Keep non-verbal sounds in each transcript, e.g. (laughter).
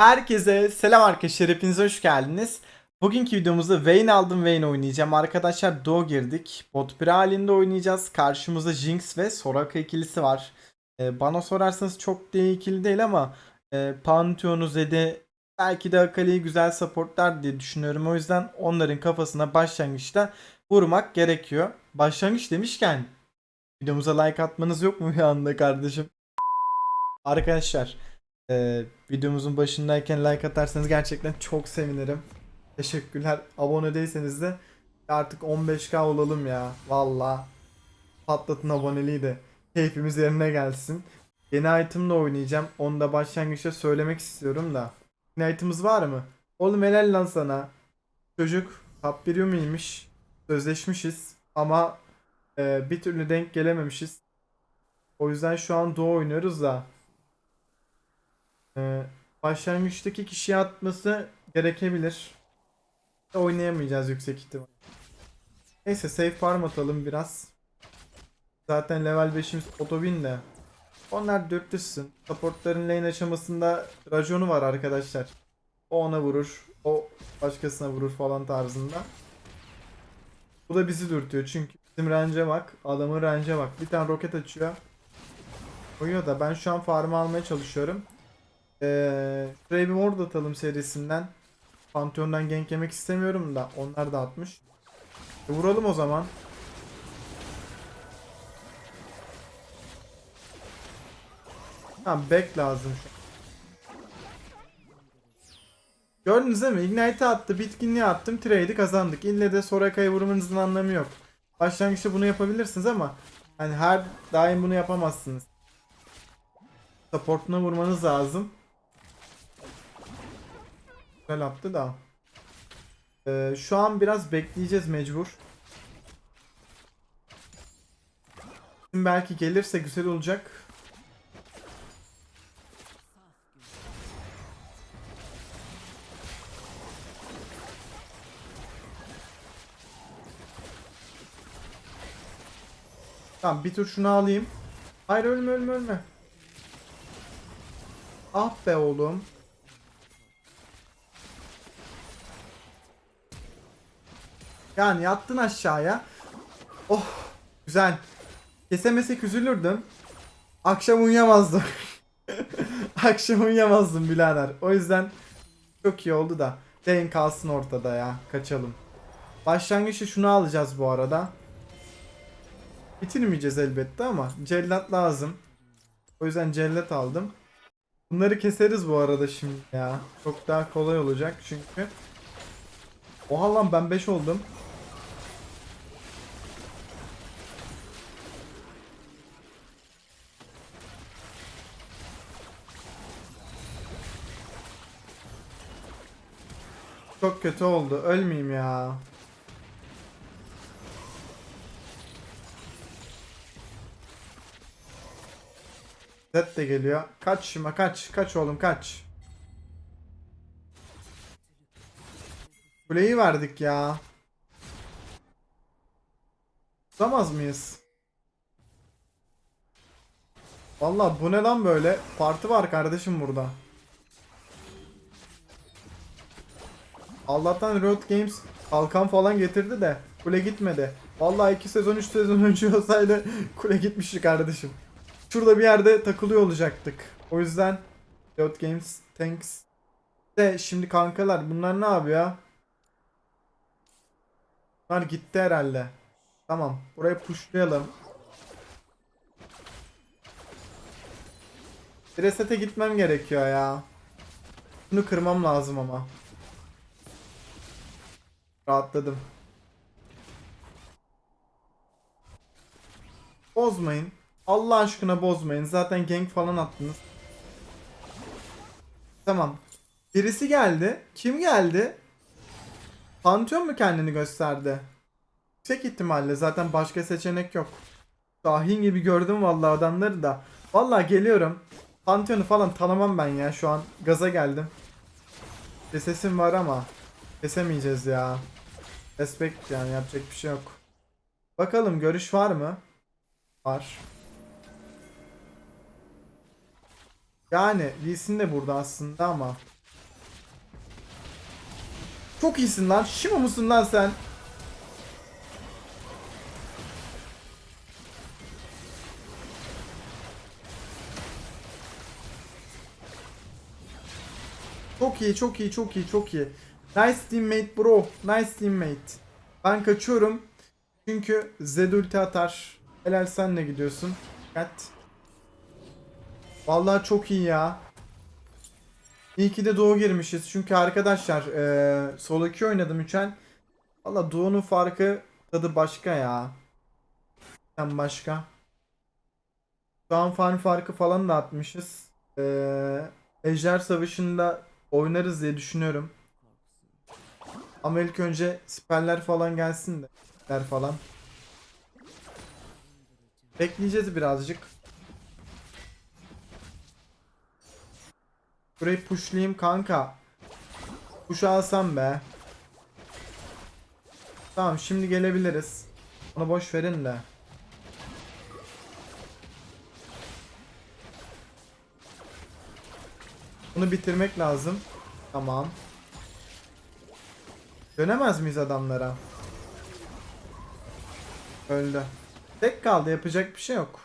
Herkese selam arkadaşlar hepiniz hoş geldiniz. Bugünkü videomuzda Vayne aldım Vayne oynayacağım. Arkadaşlar Doğu girdik. Bot 1 halinde oynayacağız. Karşımızda Jinx ve Soraka ikilisi var. Ee, bana sorarsanız çok iyi ikili değil ama e, Pantheon'u Zed'i belki de Akali'yi güzel supportlar diye düşünüyorum. O yüzden onların kafasına başlangıçta vurmak gerekiyor. Başlangıç demişken videomuza like atmanız yok mu bir anda kardeşim? Arkadaşlar ee, videomuzun başındayken like atarsanız gerçekten çok sevinirim. Teşekkürler. Abone değilseniz de artık 15k olalım ya. Valla. Patlatın aboneliği de. Keyfimiz yerine gelsin. Yeni item'la oynayacağım. Onu da başlangıçta söylemek istiyorum da. Yeni item'ımız var mı? Oğlum helal lan sana. Çocuk top 1 miymiş? Sözleşmişiz. Ama e, bir türlü denk gelememişiz. O yüzden şu an Doğu oynuyoruz da. Ee, başlangıçtaki kişiye atması gerekebilir. Oynayamayacağız yüksek ihtimal. Neyse safe farm atalım biraz. Zaten level 5'imiz otobin de. Onlar dürtürsün. Supportların lane aşamasında raconu var arkadaşlar. O ona vurur. O başkasına vurur falan tarzında. Bu da bizi dürtüyor çünkü bizim range'e bak. Adamın range'e bak. Bir tane roket açıyor. Koyuyor da ben şu an farmı almaya çalışıyorum. Ee, şuraya atalım serisinden. Pantheon'dan gank yemek istemiyorum da onlar da atmış. E, vuralım o zaman. Tamam back lazım. Gördünüz değil mi? Ignite attı, bitkinliği attım, trade'i kazandık. İlle de Soraka'yı vurmanızın anlamı yok. Başlangıçta bunu yapabilirsiniz ama hani her daim bunu yapamazsınız. Support'una vurmanız lazım. Güzel attı da. Ee, şu an biraz bekleyeceğiz mecbur. Belki gelirse güzel olacak. Tamam bir tur şunu alayım. Hayır ölme ölme ölme. Ah be oğlum. Yani yattın aşağıya. Oh güzel. Kesemesek üzülürdüm. Akşam uyuyamazdım. (laughs) Akşam uyuyamazdım birader. O yüzden çok iyi oldu da. Lane kalsın ortada ya. Kaçalım. Başlangıçta şunu alacağız bu arada. Bitirmeyeceğiz elbette ama cellat lazım. O yüzden cellat aldım. Bunları keseriz bu arada şimdi ya. Çok daha kolay olacak çünkü. Oha lan ben 5 oldum. Çok kötü oldu. Ölmeyeyim ya. Zed de geliyor. Kaç şıma kaç. Kaç oğlum kaç. Kuleyi verdik ya. Tutamaz mıyız? Vallahi bu ne lan böyle? Parti var kardeşim burada. Allah'tan Riot Games kalkan falan getirdi de kule gitmedi. Vallahi 2 sezon 3 sezon (laughs) önce olsaydı kule gitmişti kardeşim. Şurada bir yerde takılıyor olacaktık. O yüzden Riot Games thanks. De şimdi kankalar bunlar ne yapıyor? Bunlar gitti herhalde. Tamam burayı pushlayalım. Resete gitmem gerekiyor ya. Bunu kırmam lazım ama. Rahatladım. Bozmayın. Allah aşkına bozmayın. Zaten gank falan attınız. Tamam. Birisi geldi. Kim geldi? Pantheon mu kendini gösterdi? Yüksek ihtimalle zaten başka seçenek yok. Dahin gibi gördüm vallahi adamları da. Vallahi geliyorum. Pantheon'u falan tanımam ben ya şu an. Gaza geldim. Bir sesim var ama kesemeyeceğiz ya. Respect yani yapacak bir şey yok. Bakalım görüş var mı? Var. Yani Lee Sin de burada aslında ama Çok iyisin lan. Shima mısın lan sen? Çok iyi, çok iyi, çok iyi, çok iyi. Nice teammate bro. Nice teammate. Ben kaçıyorum. Çünkü Zed ulti atar. Helal sen ne gidiyorsun? Dikkat. Vallahi çok iyi ya. İyi ki de Doğu girmişiz. Çünkü arkadaşlar eee solo 2 oynadım 3'en. Valla Doğu'nun farkı tadı başka ya. Sen başka. Şu an farm farkı falan da atmışız. Eee Ejder Savaşı'nda oynarız diye düşünüyorum. Ama ilk önce siperler falan gelsin de. siperler falan. Bekleyeceğiz birazcık. Burayı pushlayayım kanka. Push alsam be. Tamam şimdi gelebiliriz. Onu boş verin de. Bunu bitirmek lazım. Tamam. Dönemez miyiz adamlara? Öldü. Tek kaldı yapacak bir şey yok.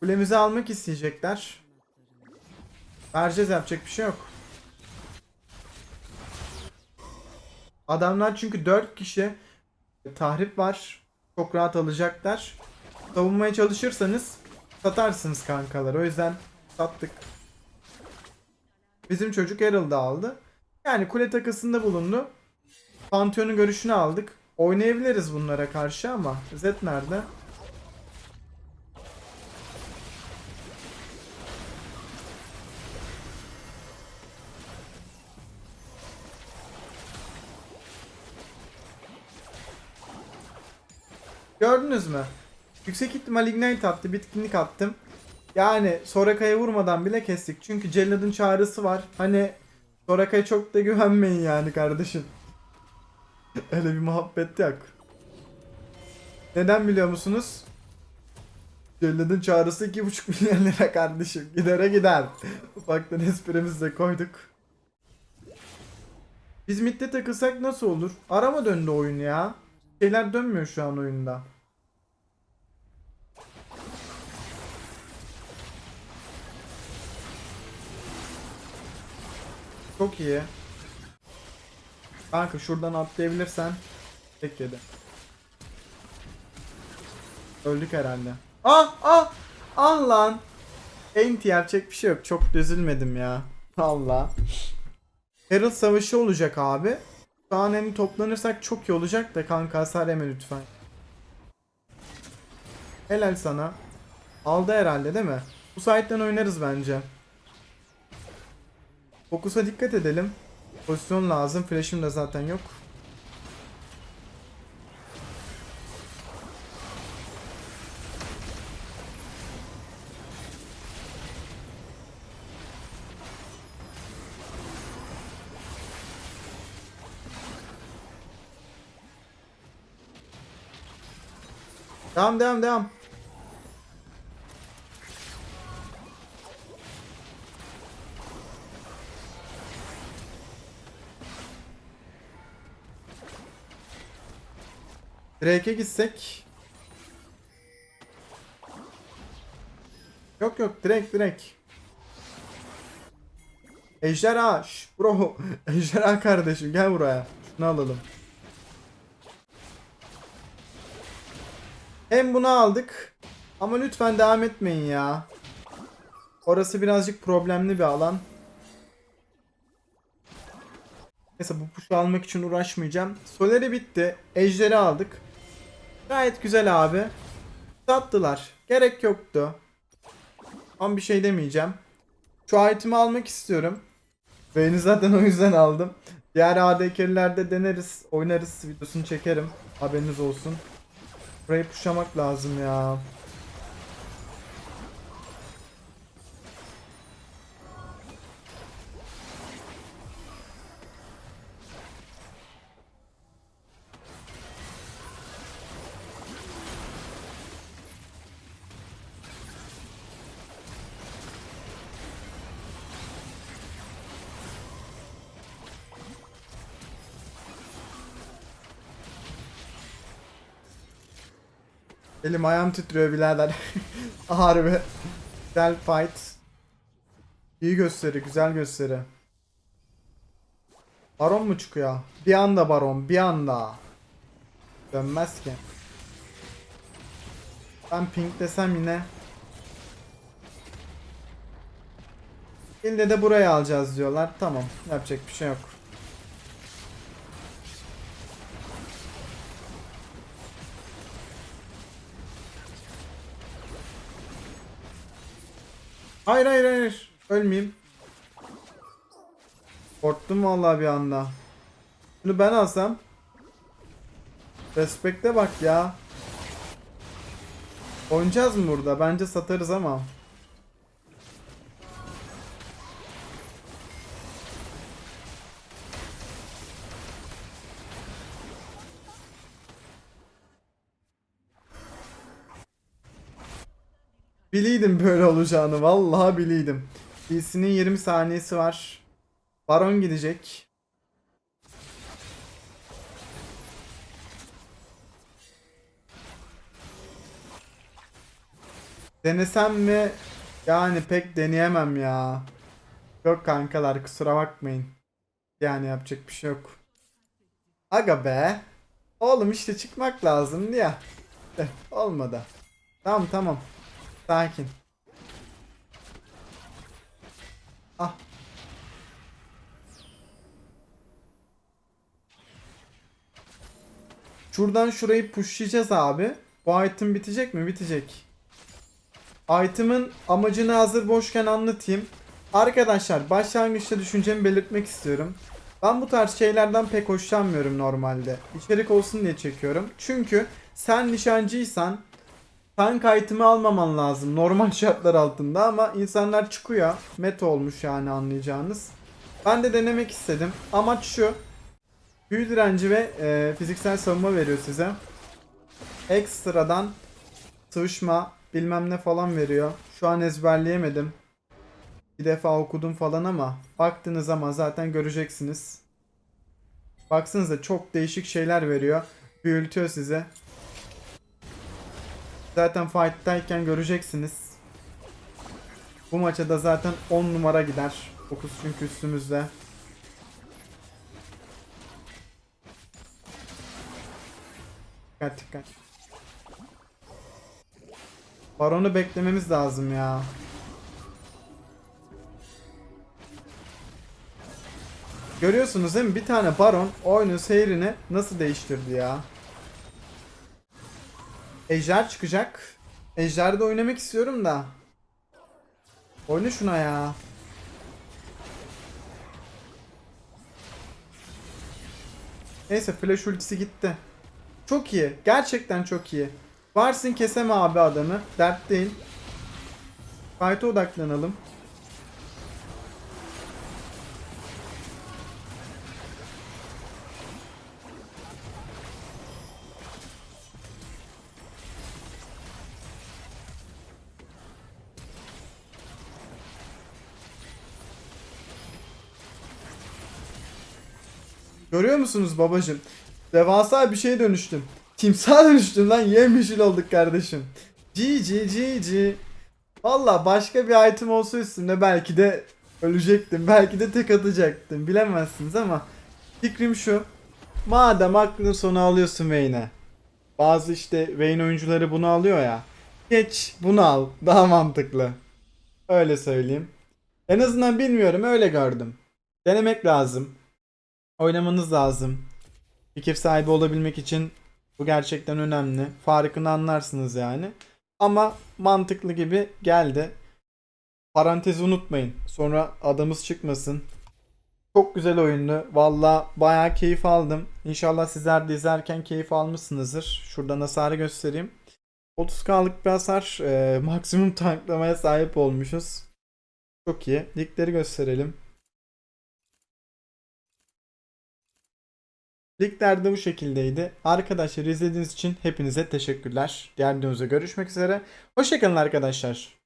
Kulemizi almak isteyecekler. Vereceğiz yapacak bir şey yok. Adamlar çünkü 4 kişi tahrip var. Çok rahat alacaklar. Savunmaya çalışırsanız satarsınız kankalar. O yüzden sattık. Bizim çocuk Herald'ı aldı. Yani kule takısında bulundu. Pantheon'un görüşünü aldık. Oynayabiliriz bunlara karşı ama Zed nerede? Gördünüz mü? Yüksek ihtimal ignite attı, bitkinlik attım. Yani Soraka'ya vurmadan bile kestik. Çünkü Cellad'ın çağrısı var. Hani Soraka'ya çok da güvenmeyin yani kardeşim. Öyle bir muhabbet yok. Neden biliyor musunuz? Cellad'ın çağrısı 2,5 milyon lira kardeşim. Gidere gider. Ufaktan esprimizi de koyduk. Biz midde takılsak nasıl olur? Arama döndü oyun ya. Şeyler dönmüyor şu an oyunda. Çok iyi. Kanka şuradan atlayabilirsen. Tek yedi. Öldük herhalde. Ah ah ah lan. Enti yapacak bir şey yok. Çok da üzülmedim ya. Allah. Herald savaşı olacak abi. Şu an hani toplanırsak çok iyi olacak da kanka hasar yeme lütfen. Helal sana. Aldı herhalde değil mi? Bu site'den oynarız bence. Fokus'a dikkat edelim. Pozisyon lazım. Flash'im de zaten yok. Devam devam devam. Drake'e gitsek. Yok yok direkt direkt. Ejderha. Şş, bro. (laughs) Ejderha kardeşim gel buraya. Şunu alalım. Hem bunu aldık. Ama lütfen devam etmeyin ya. Orası birazcık problemli bir alan. Neyse bu puşu almak için uğraşmayacağım. Soleri bitti. Ejderi aldık. Gayet güzel abi. Sattılar. Gerek yoktu. Ama bir şey demeyeceğim. Şu itemi almak istiyorum. Beni zaten o yüzden aldım. Diğer AD carry'lerde deneriz. Oynarız. Videosunu çekerim. Haberiniz olsun. Burayı pushlamak lazım ya. Elim ayağım titriyor birader. (laughs) Harbi. Güzel fight. İyi gösteri, güzel gösteri. Baron mu çıkıyor? Bir anda baron, bir anda. Dönmez ki. Ben pink desem yine. İlle de buraya alacağız diyorlar. Tamam, yapacak bir şey yok. Hayır hayır hayır. Ölmeyeyim. Korktum vallahi bir anda. Bunu ben alsam. Respekte bak ya. Oynayacağız mı burada? Bence satarız ama. Biliydim böyle olacağını. Vallahi biliydim. DC'nin 20 saniyesi var. Baron gidecek. Denesem mi? Yani pek deneyemem ya. Yok kankalar kusura bakmayın. Yani yapacak bir şey yok. Aga be. Oğlum işte çıkmak lazımdı ya. Eh, olmadı. Tamam tamam. Sakin. Ah. Şuradan şurayı pushlayacağız abi. Bu item bitecek mi? Bitecek. Item'ın amacını hazır boşken anlatayım. Arkadaşlar başlangıçta düşüncemi belirtmek istiyorum. Ben bu tarz şeylerden pek hoşlanmıyorum normalde. İçerik olsun diye çekiyorum. Çünkü sen nişancıysan tank item'i almaman lazım normal (laughs) şartlar altında ama insanlar çıkıyor. Meta olmuş yani anlayacağınız. Ben de denemek istedim. Amaç şu. Büyü direnci ve e, fiziksel savunma veriyor size. Ekstradan sıvışma bilmem ne falan veriyor. Şu an ezberleyemedim. Bir defa okudum falan ama baktığınız zaman zaten göreceksiniz. Baksanıza çok değişik şeyler veriyor. Büyültüyor size. Zaten fight'tayken göreceksiniz. Bu maça da zaten 10 numara gider. 9 çünkü üstümüzde. Dikkat dikkat. Baron'u beklememiz lazım ya. Görüyorsunuz değil mi? Bir tane baron oyunun seyrini nasıl değiştirdi ya. Ejder çıkacak. Ejder'de oynamak istiyorum da. Oyna şuna ya. Neyse flash ultisi gitti. Çok iyi. Gerçekten çok iyi. Varsın keseme abi adamı. Dert değil. Fight'a odaklanalım. Görüyor musunuz babacım? Devasa bir şeye dönüştüm. Timsaha (laughs) dönüştüm lan yemyeşil olduk kardeşim. GG GG. Valla başka bir item olsa üstümde belki de ölecektim. Belki de tek atacaktım. Bilemezsiniz ama fikrim şu. Madem aklın sonu alıyorsun Vayne'e. Bazı işte Vayne oyuncuları bunu alıyor ya. Geç bunu al. Daha mantıklı. Öyle söyleyeyim. En azından bilmiyorum öyle gördüm. Denemek lazım. Oynamanız lazım. Fikir sahibi olabilmek için bu gerçekten önemli. Farkını anlarsınız yani. Ama mantıklı gibi geldi. Parantezi unutmayın. Sonra adamız çıkmasın. Çok güzel oyundu. Valla bayağı keyif aldım. İnşallah sizler de izlerken keyif almışsınızdır. Şuradan hasarı göstereyim. 30k'lık bir hasar. e, (laughs) maksimum tanklamaya sahip olmuşuz. Çok iyi. Ligleri gösterelim. Ligler de bu şekildeydi. Arkadaşlar izlediğiniz için hepinize teşekkürler. Diğer videomuzda görüşmek üzere. Hoşçakalın arkadaşlar.